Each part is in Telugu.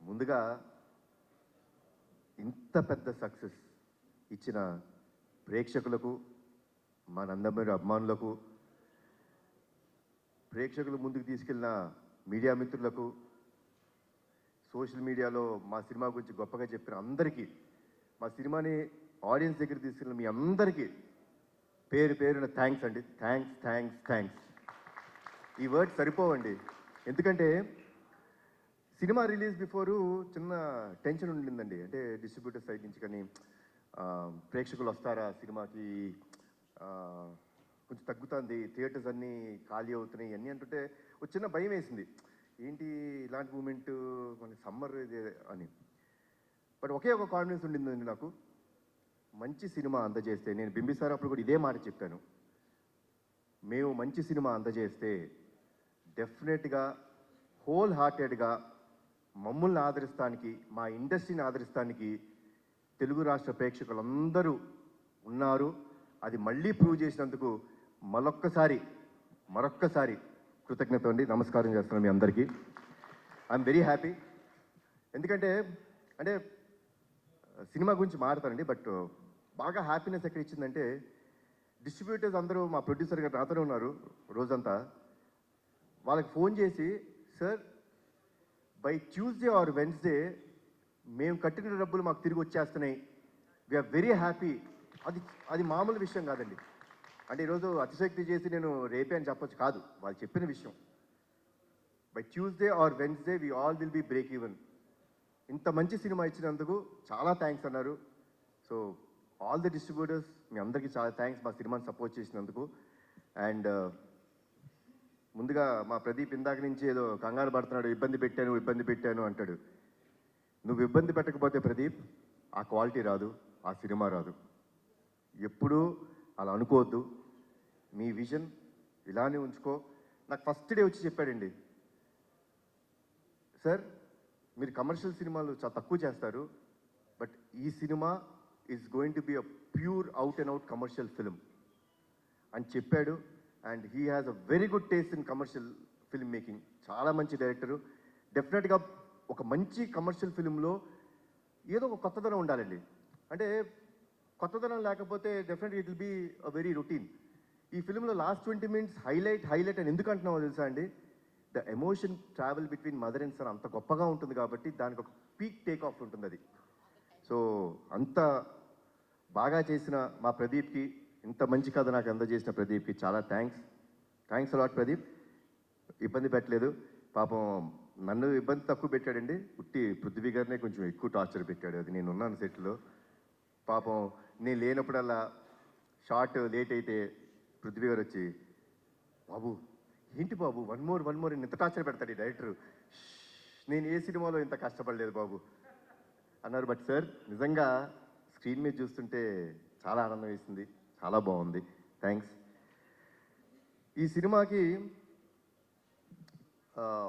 ముందుగా ఇంత పెద్ద సక్సెస్ ఇచ్చిన ప్రేక్షకులకు మా నందమూరి అభిమానులకు ప్రేక్షకులు ముందుకు తీసుకెళ్ళిన మీడియా మిత్రులకు సోషల్ మీడియాలో మా సినిమా గురించి గొప్పగా చెప్పిన అందరికీ మా సినిమాని ఆడియన్స్ దగ్గర తీసుకెళ్ళిన మీ అందరికీ పేరు పేరున థ్యాంక్స్ అండి. Thanks thanks thanks. ఈ వర్డ్ సరిపోవండి. ఎందుకంటే సినిమా రిలీజ్ బిఫోరు చిన్న టెన్షన్ ఉండిందండి. అంటే డిస్ట్రిబ్యూటర్ సైడ్ నుంచి కానీ ప్రేక్షకులు వస్తారా సినిమాకి? కొంచెం తగ్గుతుంది. థియేటర్స్ అన్నీ ఖాళీ అవుతున్నాయి. అన్నీ అంటుంటే ఒక చిన్న భయం వేసింది. ఏంటి ఇలాంటి మూమెంట్? మన సమ్మర్ ఇది అని. బట్ ఒకే ఒక కాన్ఫిడెన్స్ ఉండిందండి నాకు. మంచి సినిమా అందజేస్తే నేను బింబిసార్ అప్పుడు కూడా ఇదే మాట చెప్పాను. మేము మంచి సినిమా అందజేస్తే డెఫినెట్గా హోల్ హార్టెడ్గా మమ్మల్ని ఆదరిస్తానికి మా ఇండస్ట్రీని ఆదరిస్తానికి తెలుగు రాష్ట్ర ప్రేక్షకులందరూ ఉన్నారు. అది మళ్ళీ ప్రూవ్ చేసినందుకు మరొక్కసారి మరొక్కసారి కృతజ్ఞత అండి. నమస్కారం చేస్తున్నాను మీ అందరికీ. ఐఎమ్ వెరీ హ్యాపీ ఎందుకంటే అంటే సినిమా గురించి మాడతానండి బట్ బాగా హ్యాపీనెస్ ఎక్కడ ఇచ్చిందంటే డిస్ట్రిబ్యూటర్స్ అందరూ మా ప్రొడ్యూసర్ గారు నాతోనే ఉన్నారు రోజంతా. వాళ్ళకి ఫోన్ చేసి sir by Tuesday or Wednesday మేము కట్టిన డబ్బులు మాకు తిరిగి వచ్చేస్తున్నాయి. వీఆర్ వెరీ హ్యాపీ అది అది మామూలు విషయం కాదండి. అంటే ఈరోజు అతిశక్తి చేసి నేను రేపే అని చెప్పొచ్చు కాదు. వాళ్ళు చెప్పిన విషయం. By Tuesday or Wednesday we all will be break even ఇంత మంచి సినిమా ఇచ్చినందుకు చాలా థ్యాంక్స్ అన్నారు. సో ఆల్ ది డిస్ట్రిబ్యూటర్స్ మీ అందరికీ చాలా థ్యాంక్స్ మా సినిమాని సపోర్ట్ చేసినందుకు. అండ్ ముందుగా మా ప్రదీప్ ఇందాక నుంచి ఏదో కంగారు పడుతున్నాడు ఇబ్బంది పెట్టాను ఇబ్బంది పెట్టాను అంటాడు. నువ్వు ఇబ్బంది పెట్టకపోతే ప్రదీప్ ఆ క్వాలిటీ రాదు ఆ సినిమా రాదు. ఎప్పుడూ అలా అనుకోవద్దు. మీ విజన్ ఇలానే ఉంచుకో. నాకు ఫస్ట్ డే వచ్చి చెప్పాడండి. సార్ మీరు కమర్షియల్ సినిమాలు చాలా తక్కువ చేస్తారు బట్ ఈ cinema is going to be a pure out and out commercial film అని చెప్పాడు. And he has a very good taste in commercial film making చాలా మంచి డైరెక్టరు డెఫినెట్గా ఒక మంచి కమర్షియల్ ఫిల్మ్లో ఏదో ఒక కొత్తదనం ఉండాలండి. అంటే కొత్తదనం లేకపోతే డెఫినెట్గా it will be a very routine ఈ ఫిలింలో last twenty minutes highlight highlight అని ఎందుకు అంటున్నామో తెలుసా అండి? The emotion travel between mother and son అంత గొప్పగా ఉంటుంది కాబట్టి దానికి ఒక పీక్ టేక్ ఆఫ్ ఉంటుంది అది. సో అంత బాగా చేసిన మా ప్రదీప్కి ఇంత మంచి కథ నాకు అందజేసిన ప్రదీప్కి చాలా థ్యాంక్స్ థ్యాంక్స్ అలాట్ ప్రదీప్. ఇబ్బంది పెట్టలేదు. పాపం నన్ను ఇబ్బంది తక్కువ పెట్టాడండి. ఉట్టి పృథ్వీ గారినే కొంచెం ఎక్కువ టార్చర్ పెట్టాడు. అది నేను ఉన్నాను సెట్లో. పాపం నేను లేనప్పుడల్లా షార్ట్ లేట్ అయితే పృథ్వీ గారు వచ్చి బాబు ఏంటి బాబు? వన్ మోర్ వన్ మోర్ ఇంత టార్చర్ పెడతాడు ఈ డైరెక్టర్ నేను ఏ సినిమాలో ఇంత కష్టపడలేదు బాబు. అన్నారు. బట్ సార్ నిజంగా స్క్రీన్ మీద చూస్తుంటే చాలా ఆనందం వేసింది. చాలా బాగుంది. థ్యాంక్స్ ఈ సినిమాకి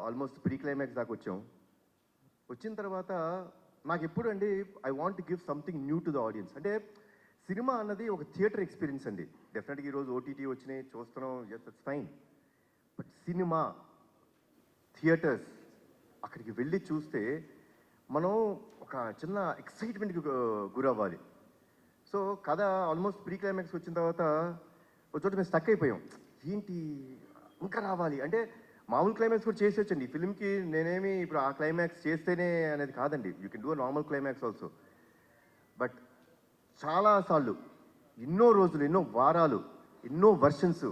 ఆల్మోస్ట్ ప్రీ క్లైమాక్స్ దాకా వచ్చాం. వచ్చిన తర్వాత నాకు ఎప్పుడు అండి I want give something new to the audience అంటే సినిమా అన్నది ఒక థియేటర్ ఎక్స్పీరియన్స్ అండి. డెఫినెట్గా ఈరోజు ఓటీటీ వచ్చినాయి చూస్తున్నాం yes it's fine but cinema theatres అక్కడికి వెళ్ళి చూస్తే మనం ఒక చిన్న ఎక్సైట్మెంట్కి గురవ్వాలి. సో కథ ఆల్మోస్ట్ ప్రీ క్లైమాక్స్ వచ్చిన తర్వాత ఒక చోట మేము స్టక్ అయిపోయాం. ఏంటి? ఇంకా రావాలి. అంటే మామూలు క్లైమాక్స్ కూడా చేసేయచ్చండి. ఈ ఫిల్మ్కి నేనేమి ఇప్పుడు ఆ క్లైమాక్స్ చేస్తేనే అనేది కాదండి. You can do normal climax also but చాలాసార్లు ఎన్నో రోజులు ఎన్నో వారాలు ఎన్నో వర్షన్స్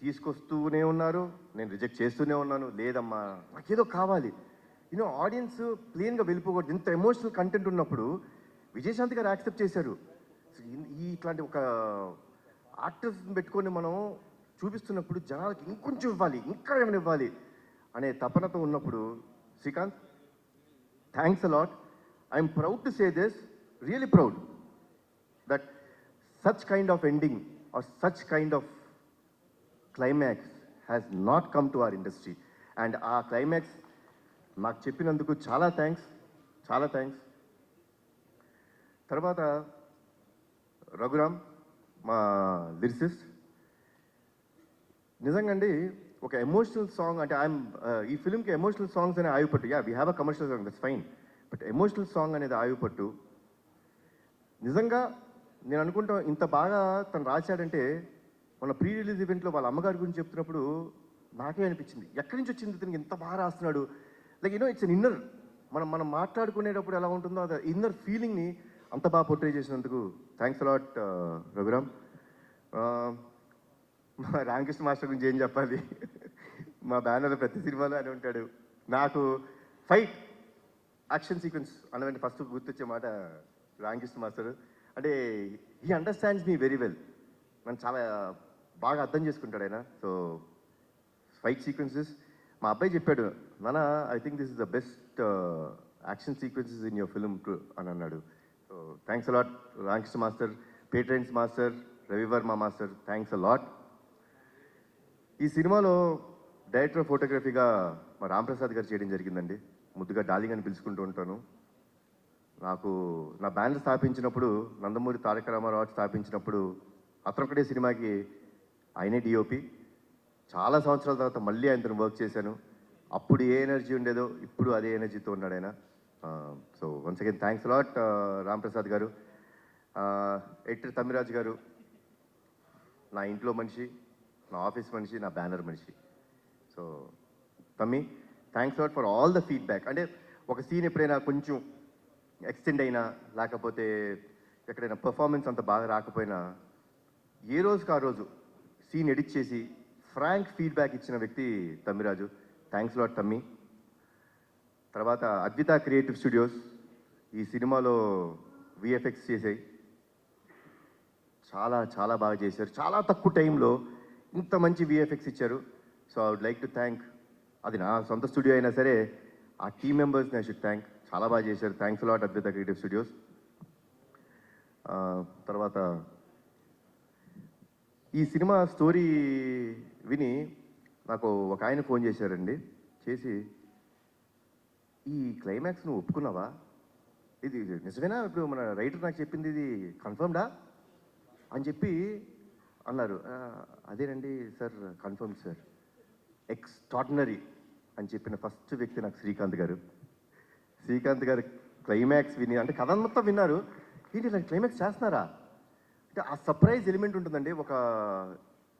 తీసుకొస్తూనే ఉన్నారు. నేను రిజెక్ట్ చేస్తూనే ఉన్నాను. లేదమ్మా నాకేదో కావాలి. యూనో ఆడియన్స్ ప్లెయిన్గా వెళ్ళిపోకూడదు. ఇంత ఎమోషనల్ కంటెంట్ ఉన్నప్పుడు విజయశాంతి గారు యాక్సెప్ట్ చేశారు. ఈ ఇట్లాంటి ఒక ఆర్టిస్ట్ని పెట్టుకొని మనం చూపిస్తున్నప్పుడు జనాలకి ఇంకొంచెం ఇవ్వాలి ఇంకా ఏమైనా ఇవ్వాలి అనే తపనతో ఉన్నప్పుడు Srikanth thanks a lot I'm proud to say this really proud that such kind of ending or such kind of climax has not come to our industry and ఆ క్లైమాక్స్ నాకు చెప్పినందుకు చాలా థ్యాంక్స్ చాలా థ్యాంక్స్ తర్వాత రఘురామ్ మా లిరిసిస్ట్ నిజంగా అండి ఒక ఎమోషనల్ సాంగ్ అంటే ఐఎమ్ uh, ఈ ఫిల్మ్కి ఎమోషనల్ సాంగ్స్ అనే ఆయుపట్టు yeah we have a commercial song that's fine but emotional song అనేది ఆయుపట్టు నిజంగా నేను అనుకుంటా ఇంత బాగా తను రాశాడంటే మన ప్రీ రిలీజ్ ఈవెంట్లో వాళ్ళ అమ్మగారి గురించి చెప్తున్నప్పుడు నాకే అనిపించింది. ఎక్కడి నుంచి వచ్చింది ఇతనికి ఇంత బాగా రాస్తున్నాడు? Like you know it's an inner మనం మనం మాట్లాడుకునేటప్పుడు ఎలా ఉంటుందో అది ఇన్నర్ ఫీలింగ్ని అంత బాగా పోర్ట్రే చేసినందుకు thanks a lot uh, Raghuram. Uh, మా రామకృష్ణ మాస్టర్ గురించి ఏం చెప్పాలి? మా బ్యానర్ ప్రతి సినిమాలో అని ఉంటాడు. నాకు ఫైట్ యాక్షన్ సీక్వెన్స్ అనగానే ఫస్ట్ గుర్తొచ్చే మాట రామకృష్ణ మాస్టర్. అంటే he understands me very well నన్ను చాలా బాగా అర్థం చేసుకుంటాడు ఆయన. సో ఫైట్ సీక్వెన్సెస్ మా అబ్బాయి చెప్పాడు నాన్న I think this is the best action sequences in your film అని అన్నాడు. Thanks a lot Ramakrishna master పేట్రెంట్స్ master Ravi Varma master thanks a lot ఈ సినిమాలో డైరెక్టర్ ఫోటోగ్రఫీగా మా రాంప్రసాద్ గారు చేయడం జరిగిందండి. ముద్దుగా డార్లింగ్ అని పిలుచుకుంటూ ఉంటాను. నాకు నా బ్యాండ్ స్థాపించినప్పుడు నందమూరి తారక రామారావు స్థాపించినప్పుడు అతనొకటే సినిమాకి ఆయనే డిఓపి చాలా సంవత్సరాల తర్వాత మళ్ళీ ఆయనతో వర్క్ చేశాను. అప్పుడు ఏ ఎనర్జీ ఉండేదో ఇప్పుడు అదే ఎనర్జీతో ఉన్నాడు ఆయన. So once again thanks lot Ramprasad garu editor Thammiraju గారు నా ఇంట్లో మనిషి నా ఆఫీస్ మనిషి నా బ్యానర్ మనిషి so Thammi thanks lot for all the feedback అంటే ఒక సీన్ ఎప్పుడైనా కొంచెం ఎక్స్టెండ్ అయినా లేకపోతే ఎక్కడైనా పర్ఫార్మెన్స్ అంత బాగా రాకపోయినా ఏ రోజుకి ఆ రోజు సీన్ ఎడిట్ చేసి ఫ్రాంక్ ఫీడ్బ్యాక్ ఇచ్చిన వ్యక్తి తమ్మిరాజు థ్యాంక్స్ లాట్ తమ్మి తర్వాత అద్విత క్రియేటివ్ స్టూడియోస్ ఈ సినిమాలో విఎఫ్ఎక్స్ చేసాయి చాలా చాలా బాగా చేశారు. చాలా తక్కువ టైంలో ఇంత మంచి విఎఫ్ఎక్స్ ఇచ్చారు. So I would like to thank అది నా సొంత స్టూడియో అయినా సరే ఆ టీమ్ మెంబర్స్ని ఐ షుడ్ థ్యాంక్ చాలా బాగా చేశారు. Thanks lot Advitha creative studios. తర్వాత ఈ సినిమా స్టోరీ విని నాకు ఒక ఆయన ఫోన్ చేశారండి. చేసి ఈ క్లైమాక్స్ నువ్వు ఒప్పుకున్నావా? ఇది నిజమేనా? ఇప్పుడు మన రైటర్ నాకు చెప్పింది ఇది కన్ఫర్మ్డా అని చెప్పి అన్నారు. అదేనండి సార్ కన్ఫర్మ్ సార్ ఎక్స్ట్రాడినరీ అని చెప్పిన ఫస్ట్ వ్యక్తి నాకు శ్రీకాంత్ గారు. శ్రీకాంత్ గారు క్లైమాక్స్ విని అంటే కథ మొత్తం విన్నారు. ఏంటి ఇలా క్లైమాక్స్ చేస్తున్నారా? అంటే ఆ సర్ప్రైజ్ ఎలిమెంట్ ఉంటుందండి. ఒక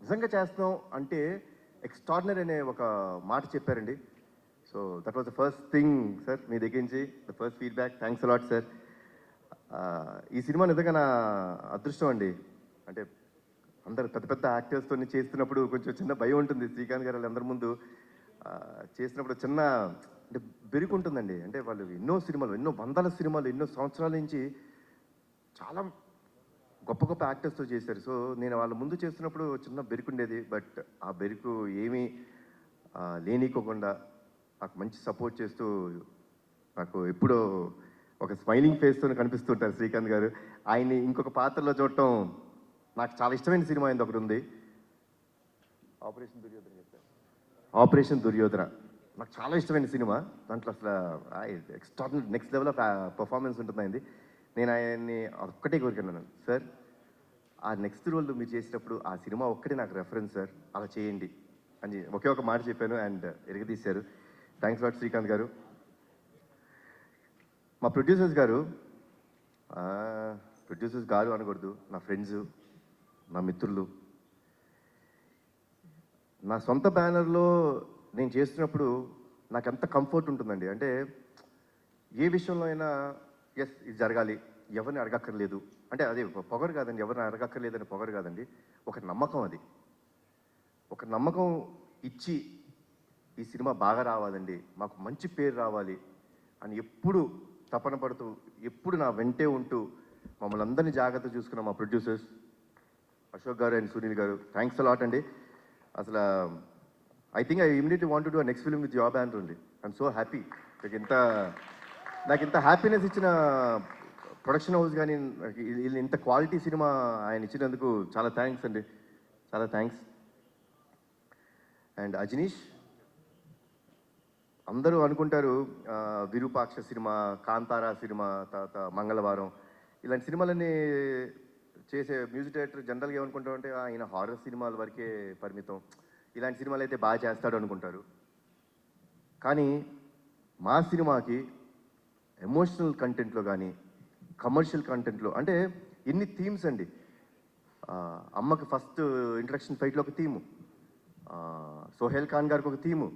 నిజంగా చేస్తున్నాం అంటే ఎక్స్ట్రాడినరీ అనే ఒక మాట చెప్పారండి. So that was the first thing sir మీ దగ్గర నుంచి the first feedback thanks a lot sir ఈ సినిమా నిజంగా నా అదృష్టం అండి? అంటే అందరు పెద్ద పెద్ద యాక్టర్స్తో చేస్తున్నప్పుడు కొంచెం చిన్న భయం ఉంటుంది. శ్రీకాంత్ గారు వాళ్ళందరి ముందు చేసినప్పుడు చిన్న అంటే బెరుకు ఉంటుందండి అంటే వాళ్ళు ఎన్నో సినిమాలు ఎన్నో వందల సినిమాలు ఎన్నో సంవత్సరాల నుంచి చాలా గొప్ప గొప్ప యాక్టర్స్తో చేశారు. సో నేను వాళ్ళ ముందు చేస్తున్నప్పుడు చిన్న బెరుకు ఉండేది బట్ ఆ బెరుకు ఏమీ లేనికోకుండా నాకు మంచి సపోర్ట్ చేస్తూ నాకు ఎప్పుడో ఒక స్మైలింగ్ ఫేస్తో కనిపిస్తుంటారు శ్రీకాంత్ గారు. ఆయన్ని ఇంకొక పాత్రలో చూడటం నాకు చాలా ఇష్టమైన సినిమా అయింది ఒకటి ఉంది. ఆపరేషన్ దుర్యోధన ఆపరేషన్ దుర్యోధన నాకు చాలా ఇష్టమైన సినిమా. దాంట్లో అసలు extraordinary next level of performance ఉంటుంది ఆయనది. నేను ఆయన్ని ఒక్కటే కోరికన్నాను సార్ ఆ నెక్స్ట్ రోల్ మీరు చేసేటప్పుడు ఆ సినిమా ఒక్కటే నాకు రెఫరెన్స్ సార్. అలా చేయండి. అని ఒకే ఒక మాట చెప్పాను. అండ్ ఎరగదీశారు. థ్యాంక్స్ లాట్ శ్రీకాంత్ గారు మా ప్రొడ్యూసర్స్ గారు ప్రొడ్యూసర్స్ గారు అనకూడదు నా ఫ్రెండ్స్ నా మిత్రులు. నా సొంత బ్యానర్లో నేను చేస్తున్నప్పుడు నాకు ఎంత కంఫర్ట్ ఉంటుందండి. అంటే ఏ విషయంలో అయినా ఎస్ ఇది జరగాలి ఎవరిని అడగక్కర్లేదు. అంటే అదే పొగరు కాదండి ఎవరిని అడగక్కర్లేదని పొగరు కాదండి. ఒక నమ్మకం అది. ఒక నమ్మకం ఇచ్చి ఈ సినిమా బాగా రావాలండి. మాకు మంచి పేరు రావాలి అని ఎప్పుడు తపన పడుతూ ఎప్పుడు నా వెంటే ఉంటూ మమ్మల్ని అందరినీ జాగ్రత్త చూసుకున్న మా ప్రొడ్యూసర్స్ అశోక్ గారు అండ్ సునీల్ గారు. థ్యాంక్స్ అలాట్ అండి. అసలు I think I immediately want do next film with job banner అండి ఐఎమ్ సో హ్యాపీ నాకు ఇంత నాకు ఇంత హ్యాపీనెస్ ఇచ్చిన ప్రొడక్షన్ హౌస్ కానీ ఇంత క్వాలిటీ సినిమా ఆయన ఇచ్చినందుకు చాలా థ్యాంక్స్ అండి. చాలా థ్యాంక్స్ అండ్ అజనీష్ అందరూ అనుకుంటారు విరూపాక్ష సినిమా కాంతారా సినిమా తర్వాత మంగళవారం ఇలాంటి సినిమాలన్నీ చేసే మ్యూజిక్ డైరెక్టర్ జనరల్గా ఏమనుకుంటామంటే ఆయన హారర్ సినిమాల వరకే పరిమితం. ఇలాంటి సినిమాలు అయితే బాగా చేస్తాడు అనుకుంటారు. కానీ మా సినిమాకి ఎమోషనల్ కంటెంట్లో కానీ కమర్షియల్ కంటెంట్లో అంటే ఎన్ని థీమ్స్ అండి? అమ్మకి ఫస్ట్ ఇంట్రడక్షన్ ఫైట్లో ఒక థీము. సోహెల్ ఖాన్ గారికి ఒక థీము.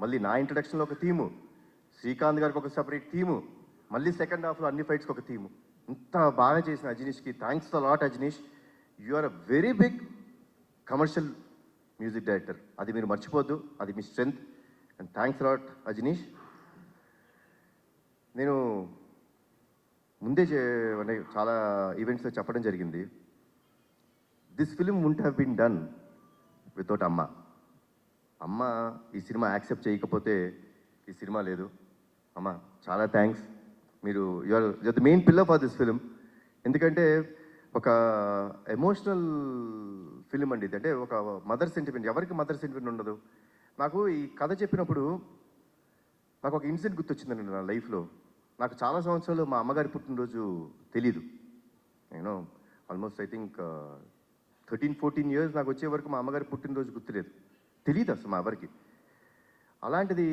మళ్ళీ నా ఇంట్రడక్షన్లో ఒక థీము. శ్రీకాంత్ గారికి ఒక సపరేట్ థీము. మళ్ళీ సెకండ్ హాఫ్లో అన్ని ఫైట్స్కి ఒక థీము. ఇంత బాగా చేసిన అజినీష్కి thanks the lot Ajaneesh. You are a very big commercial music director అది మీరు మర్చిపోద్దు. అది మీ strength and thanks lot Ajaneesh. నేను ముందే చే- అంటే చాలా ఈవెంట్స్లో చెప్పడం జరిగింది. This film won't have been done without అమ్మ. అమ్మ ఈ సినిమా యాక్సెప్ట్ చేయకపోతే ఈ సినిమా లేదు. అమ్మ చాలా థ్యాంక్స్ మీరు your your the main pillar for this film. ఎందుకంటే ఒక ఎమోషనల్ ఫిలిం అండి ఇది. అంటే ఒక మదర్ సెంటిమెంట్ ఎవరికి మదర్ సెంటిమెంట్ ఉండదు. నాకు ఈ కథ చెప్పినప్పుడు నాకు ఒక ఇన్సిడెంట్ గుర్తొచ్చిందండి నా లైఫ్లో. నాకు చాలా సంవత్సరాలు మా అమ్మగారి పుట్టినరోజు తెలీదు. నేను almost I think thirteen fourteen years నాకు వచ్చే వరకు మా అమ్మగారి పుట్టినరోజు గుర్తులేదు. తెలియదు అసలు మా ఎవరికి. అలాంటిది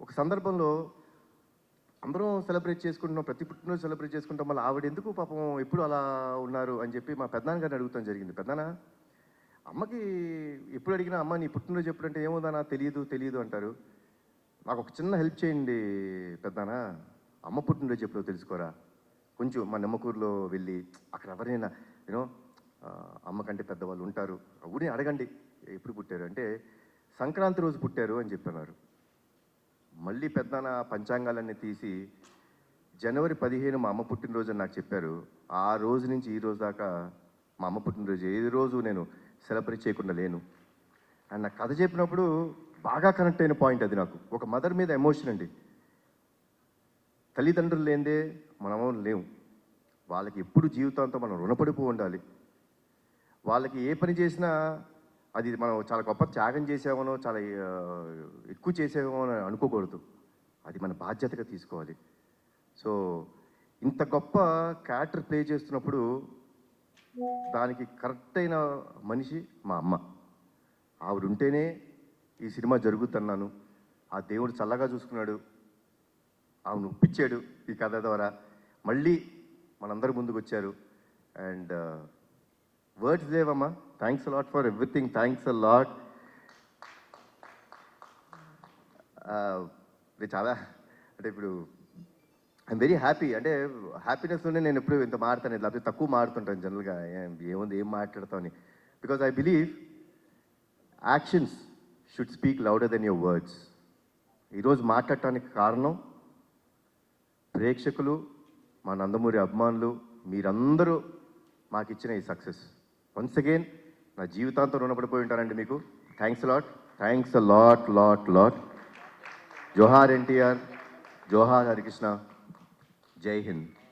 ఒక సందర్భంలో అందరం సెలబ్రేట్ చేసుకుంటున్నాం ప్రతి పుట్టినరోజు సెలబ్రేట్ చేసుకుంటాం మళ్ళీ ఆవిడ ఎందుకు పాపం ఎప్పుడు అలా ఉన్నారు అని చెప్పి మా పెద్దనాన్న గారిని అడుగుతాం జరిగింది. పెద్దనాన్న అమ్మకి ఎప్పుడు అడిగినా అమ్మ నీ పుట్టినరోజు ఎప్పుడంటే ఏముందనా తెలియదు తెలియదు అంటారు. నాకు ఒక చిన్న హెల్ప్ చేయండి పెద్దనా అమ్మ పుట్టినరోజు ఎప్పుడో తెలుసుకోరా? కొంచెం మా నిమ్మకూరులో వెళ్ళి అక్కడ ఎవరైనా యూనో అమ్మ కంటే పెద్దవాళ్ళు ఉంటారు ఊరిని అడగండి. పుట్టారు. అంటే సంక్రాంతి రోజు పుట్టారు అని చెప్పినారు మళ్ళీ పెద్దన పంచాంగాలన్నీ తీసి జనవరి పదిహేను మా అమ్మ పుట్టినరోజు అని నాకు చెప్పారు. ఆ రోజు నుంచి ఈ రోజు దాకా మా అమ్మ పుట్టినరోజు ఏ రోజు నేను సెలబ్రేట్ చేయకుండా లేను. అండ్ నాకు కథ చెప్పినప్పుడు బాగా కనెక్ట్ అయిన పాయింట్ అది నాకు. ఒక మదర్ మీద ఎమోషన్ అండి. తల్లిదండ్రులు లేనిదే మనము లేవు. వాళ్ళకి ఎప్పుడు జీవితాంతం మనం రుణపడిపో ఉండాలి. వాళ్ళకి ఏ పని చేసినా అది మనం చాలా గొప్ప త్యాగం చేసామనో చాలా ఎక్కువ చేసామో అని అనుకోకూడదు. అది మన బాధ్యతగా తీసుకోవాలి. సో ఇంత గొప్ప క్యారెక్టర్ ప్లే చేస్తున్నప్పుడు దానికి కరెక్ట్ అయిన మనిషి మా అమ్మ. ఆవిడ ఉంటేనే ఈ సినిమా జరుగుతున్నాను. ఆ దేవుడు చల్లగా చూసుకున్నాడు. ఆమెను ఒప్పించాడు ఈ కథ ద్వారా. మళ్ళీ మనందరి ముందుకు వచ్చారు అండ్ వర్డ్స్ లేవమ్మా? Thanks lot for everything thanks a lot ఇది చాలా అంటే ఇప్పుడు ఐమ్ వెరీ హ్యాపీ అంటే హ్యాపీనెస్లోనే నేను ఎప్పుడు ఇంత మారుతాను లేకపోతే తక్కువ మాడుతుంటాను జనరల్గా. ఏముంది ఏం మాట్లాడతామని because I believe actions should speak louder than your words ఈరోజు మాట్లాడటానికి కారణం ప్రేక్షకులు మా నందమూరి అభిమానులు మీరందరూ మాకు ఇచ్చిన ఈ సక్సెస్ వన్స్ అగైన్ నా జీవితాంతం రుణపడిపోయి ఉంటానండి మీకు. Thanks lot thanks lot lot lot జోహార్ ఎన్టీఆర్ జోహార్ హరికృష్ణ. జై హింద్.